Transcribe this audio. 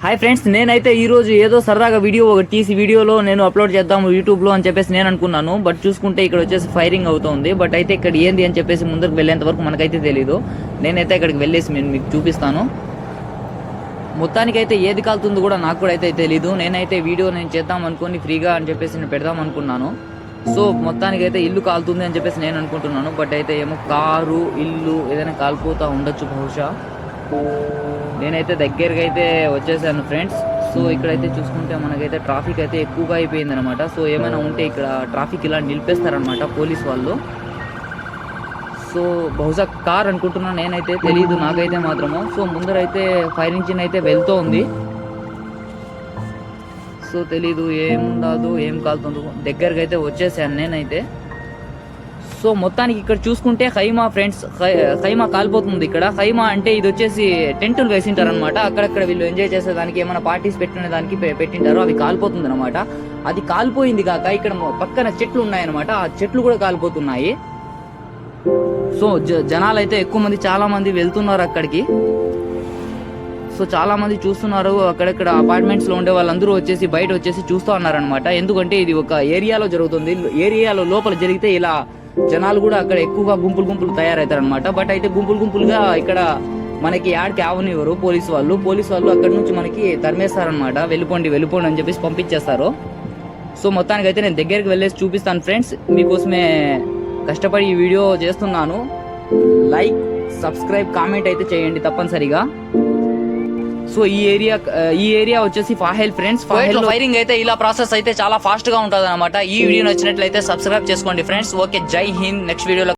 Hi friends నేనైతే ఈరోజు ఏదో సరదాగా వీడియో ఒకటి తీసి వీడియోలో నేను అప్లోడ్ చేద్దాము యూట్యూబ్లో అని చెప్పేసి నేను అనుకున్నాను. బట్ చూసుకుంటే ఇక్కడ వచ్చేసి ఫైరింగ్ అవుతుంది. బట్ అయితే ఇక్కడ ఏంది అని చెప్పేసి ముందుకు వెళ్ళేంత వరకు మనకైతే తెలియదు నేనైతే ఇక్కడికి వెళ్ళేసి నేను మీకు చూపిస్తాను. మొత్తానికైతే ఏది కాలుతుందో కూడా నాకు కూడా అయితే తెలీదు. నేనైతే వీడియో నేను చేద్దాం అనుకుని ఫ్రీగా అని చెప్పేసి నేను పెడదాం అనుకున్నాను. సో మొత్తానికైతే ఇల్లు కాలుతుంది అని చెప్పేసి నేను అనుకుంటున్నాను. బట్ అయితే ఏమో కారు ఇల్లు ఏదైనా కాలిపోతూ ఉండొచ్చు బహుశా. నేనైతే దగ్గరికి అయితే వచ్చేసాను ఫ్రెండ్స్. సో ఇక్కడైతే చూసుకుంటే మనకైతే ట్రాఫిక్ అయితే ఎక్కువగా అయిపోయింది అనమాట సో ఏమైనా ఉంటే ఇక్కడ ట్రాఫిక్ ఇలా నిలిపేస్తారనమాట పోలీస్ వాళ్ళు. సో బహుశా కార్ అనుకుంటున్నాను నేనైతే తెలియదు నాకైతే మాత్రము. సో ముందరైతే ఫైర్ ఇంజిన్ అయితే వెళ్తూ ఉంది. సో తెలీదు ఏం ఉండదు ఏం కాలుతుందో. దగ్గరకైతే వచ్చేసాను నేనైతే. సో మొత్తానికి ఇక్కడ చూసుకుంటే ఖైమా ఫ్రెండ్స్ ఖైమా కాలిపోతుంది ఇక్కడ. ఖైమా అంటే ఇది వచ్చేసి టెంటులు వేసింటారు అనమాట అక్కడక్కడ వీళ్ళు ఎంజాయ్ చేసేదానికి ఏమైనా పార్టీస్ పెట్టుకునే దానికి పెట్టింటారు అవి కాలిపోతుంది అనమాట అది కాలిపోయింది కాక ఇక్కడ పక్కన చెట్లు ఉన్నాయన్నమాట. ఆ చెట్లు కూడా కాలిపోతున్నాయి. సో జనాలు అయితే ఎక్కువ మంది చాలా మంది వెళ్తున్నారు అక్కడికి. సో చాలా మంది చూస్తున్నారు అక్కడక్కడ అపార్ట్మెంట్స్లో ఉండే వాళ్ళందరూ వచ్చేసి బయట వచ్చేసి చూస్తూ ఉన్నారనమాట ఎందుకంటే ఇది ఒక ఏరియాలో జరుగుతుంది. ఏరియాలో లోపల జరిగితే ఇలా జనాలు కూడా అక్కడ ఎక్కువగా గుంపులు గుంపులు తయారవుతారు అనమాట బట్ అయితే గుంపులు గుంపులుగా ఇక్కడ మనకి యాడ్కి ఆవనివ్వరు పోలీస్ వాళ్ళు. పోలీస్ వాళ్ళు అక్కడ నుంచి మనకి తరిమేస్తారనమాట వెళ్ళిపోండి వెళ్ళిపోండి అని చెప్పేసి పంపించేస్తారు. సో మొత్తానికి అయితే నేను దగ్గరికి వెళ్ళేసి చూపిస్తాను ఫ్రెండ్స్. మీకోసమే కష్టపడి ఈ వీడియో చేస్తున్నాను. లైక్ సబ్స్క్రైబ్ కామెంట్ అయితే చేయండి తప్పనిసరిగా. సో ఈ ఏరియా ఈ ఏరియా వచ్చేసి ఫాహెల్ ఫ్రెండ్స్ ఫాహెల్ ఫైరింగ్ అయితే ఇలా ప్రాసెస్ అయితే చాలా ఫాస్ట్గా ఉంటుంది అనమాట ఈ వీడియో నచ్చినట్లయితే సబ్స్క్రైబ్ చేసుకోండి ఫ్రెండ్స్ ఓకే జై హింద్ నెక్స్ట్ వీడియోలో